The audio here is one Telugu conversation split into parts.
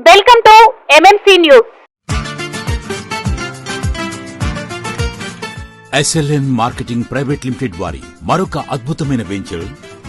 Welcome to MMC news SLN marketing private limited వారి మరొక అద్భుతమైన వెంచర్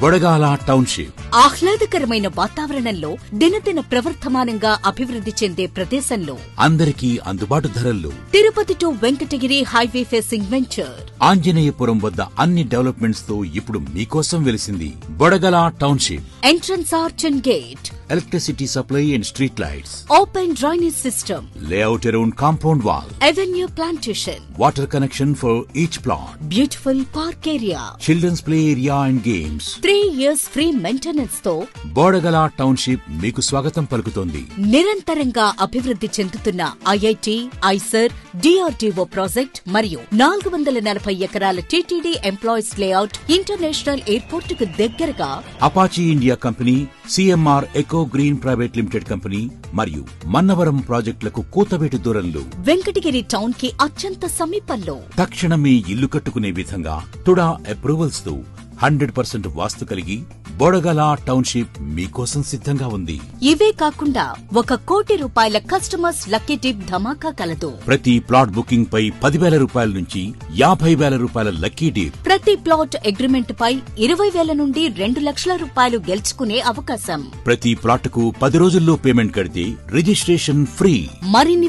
బొడగాల టౌన్షిప్ ఆహ్లాదకరమైన వాతావరణంలో దినదిన ప్రవర్ధమానంగా అభివృద్ధి చెందే ప్రదేశంలో అందరికీ అందుబాటు ధరల్లో Tirupati to Venkatagiri highway facing venture. Anjaneyapuram వద్ద అన్ని డెవలప్మెంట్స్తో ఇప్పుడు మీకోసం వెలిసింది Bodagala township. Entrance arch and gate. Electricity supply and street lights. Open drainage system layout around compound wall. Avenue plantation water connection for each plot. Beautiful park area children's play area and games. Three years free maintenance తో బోడగల టౌన్షిప్ మీకు స్వాగతం పలుకుతోంది. నిరంతరంగా అభివృద్ధి చెందుతున్న ఐఐటి ఐసర్ డిఆర్డీఓ ప్రాజెక్ట్ మరియు నాలుగు వందల నలభై ఎకరాల టీటీడీ ఎంప్లాయీస్ లేఅవుట్ ఇంటర్నేషనల్ ఎయిర్పోర్ట్కు దగ్గరగా Apache India company CMR eco green private limited company మరియు మన్నవరం ప్రాజెక్టులకు కూతవేటు దూరంలో వెంకటగిరి టౌన్కి అత్యంత సమీపంలో తక్షణమే ఇల్లు కట్టుకునే విధంగా తుడా అప్రూవల్స్తో హండ్రెడ్ పర్సెంట్ వాస్తు కలిగి బొడగల టౌన్షిప్ మీకోసం సిద్ధంగా ఉంది. ఇవే కాకుండా ఒక కోటి రూపాయల కస్టమర్స్ లక్కీ టిప్ ధమాకా కలదు ప్రతి ప్లాట్ బుకింగ్ పై పదివేల రూపాయల నుంచి యాభై వేల రూపాయల లక్కీ డీప్ ప్రతి ప్లాట్ అగ్రిమెంట్ పై ఇరవై వేల నుండి రెండు లక్షల రూపాయలు గెలుచుకునే అవకాశం. ప్రతి ప్లాట్కు పది రోజుల్లో పేమెంట్ కడితే రిజిస్ట్రేషన్ ఫ్రీ. మరిన్ని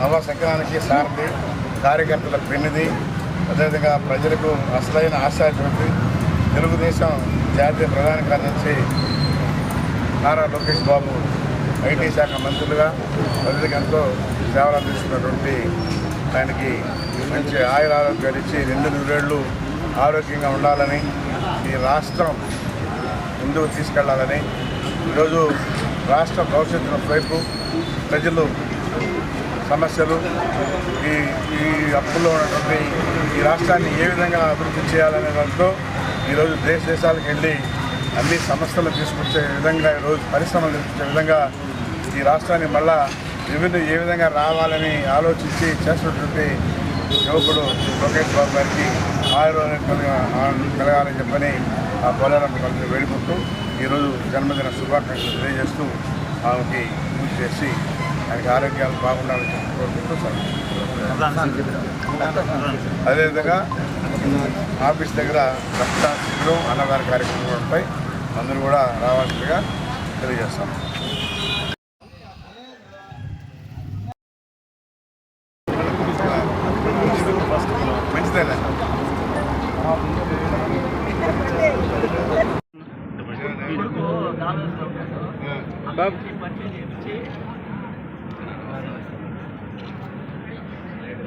నవ సంక్రాంతికి సారథి కార్యకర్తల పెన్నిది అదేవిధంగా ప్రజలకు అసలైన ఆశాజ్యోతి తెలుగుదేశం జాతీయ ప్రధాన కార్యదర్శి నారా లోకేష్ బాబు ఐటీ శాఖ మంత్రులుగా ప్రజలకు ఎంతో సేవలు అందిస్తున్నటువంటి ఆయనకి మంచి ఆయుర ఆరోగ్యాలు ఇచ్చి రెండు నూరేళ్ళు ఆరోగ్యంగా ఉండాలని ఈ రాష్ట్రం ముందుకు తీసుకెళ్ళాలని. ఈరోజు రాష్ట్ర భవిష్యత్తును వైపు ప్రజలు సమస్యలు ఈ ఈ అప్పుల్లో ఉన్నటువంటి ఈ రాష్ట్రాన్ని ఏ విధంగా అభివృద్ధి చేయాలనే దాంట్లో ఈరోజు దేశ దేశాలకు వెళ్ళి అన్ని సమస్యలు తీసుకొచ్చే విధంగా ఈరోజు పరిశ్రమలు తీసుకొచ్చే విధంగా ఈ రాష్ట్రాన్ని మళ్ళా రెవెన్యూ ఏ విధంగా రావాలని ఆలోచించి చేస్తున్నటువంటి యువకుడు లోకేష్ బాబు గారికి ఆయుర్వేదం కలగాలని చెప్పని ఆ పోలారం కలిసి వేడుకుంటూ ఈరోజు జన్మదిన శుభాకాంక్షలు తెలియజేస్తూ ఆమెకి పూజ చేసి ఆయనకి ఆరోగ్యాలు బాగుండాలని కోరుకుంటూ. అదేవిధంగా ఆఫీస్ దగ్గర రక్త శిబిరం అన్నదాన కార్యక్రమంపై అందరూ కూడా రావాల్సిందిగా తెలియజేస్తాం. మంచిదేనా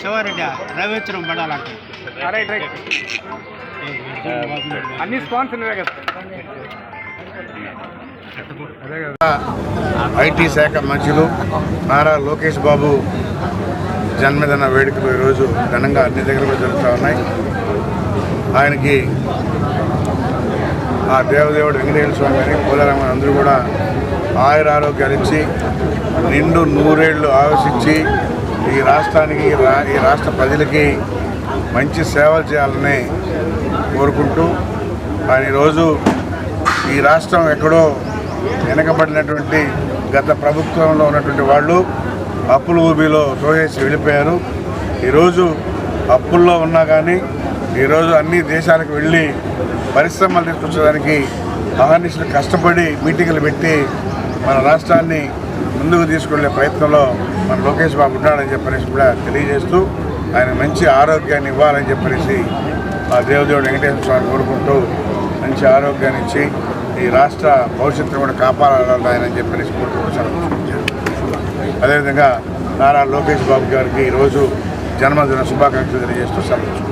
శివారెడ్డి రవిచరం పడాలంట అన్ని స్పాన్సర్లే కదా ఐటీ శాఖ మంత్రులు నారా లోకేష్ బాబు జన్మదిన వేడుకలు ఈరోజు ఘనంగా అన్ని దగ్గర జరుగుతూ ఉన్నాయి. ఆయనకి ఆ దేవదేవుడు వెంకటేశ్వర స్వామి గారి కోదరమ్మ అందరూ కూడా ఆయుర ఆరోగ్యాలు ఇచ్చి నిండు నూరేళ్ళు ఆలోచించి ఈ రాష్ట్రానికి రా- ఈ రాష్ట్ర ప్రజలకి మంచి సేవలు చేయాలని కోరుకుంటూ ఆయన ఈరోజు ఈ రాష్ట్రం ఎక్కడో వెనకబడినటువంటి గత ప్రభుత్వంలో ఉన్నటువంటి వాళ్ళు అప్పుల ఊబిలో తోసేసి వెళ్ళిపోయారు. ఈరోజు అప్పుల్లో ఉన్నా కానీ ఈరోజు అన్ని దేశాలకు వెళ్ళి పరిశ్రమలు తీసుకొచ్చడానికి అహర్నిశలు కష్టపడి మీటింగులు పెట్టి మన రాష్ట్రాన్ని ముందుకు తీసుకెళ్ళే ప్రయత్నంలో మన లోకేష్ బాబు ఉన్నాడని చెప్పనేసి కూడా తెలియజేస్తూ ఆయన మంచి ఆరోగ్యాన్ని ఇవ్వాలని చెప్పనేసి ఆ దేవదేవుడు వెంకటేశ్వర స్వామి కోరుకుంటూ మంచి ఆరోగ్యాన్ని ఇచ్చి ఈ రాష్ట్ర భవిష్యత్తును కూడా కాపాడాలని ఆయన అని చెప్పనేసి కోరుకుంటూ అదేవిధంగా నారా లోకేష్ బాబు గారికి ఈరోజు జన్మదిన శుభాకాంక్షలు తెలియజేస్తూ సెలవు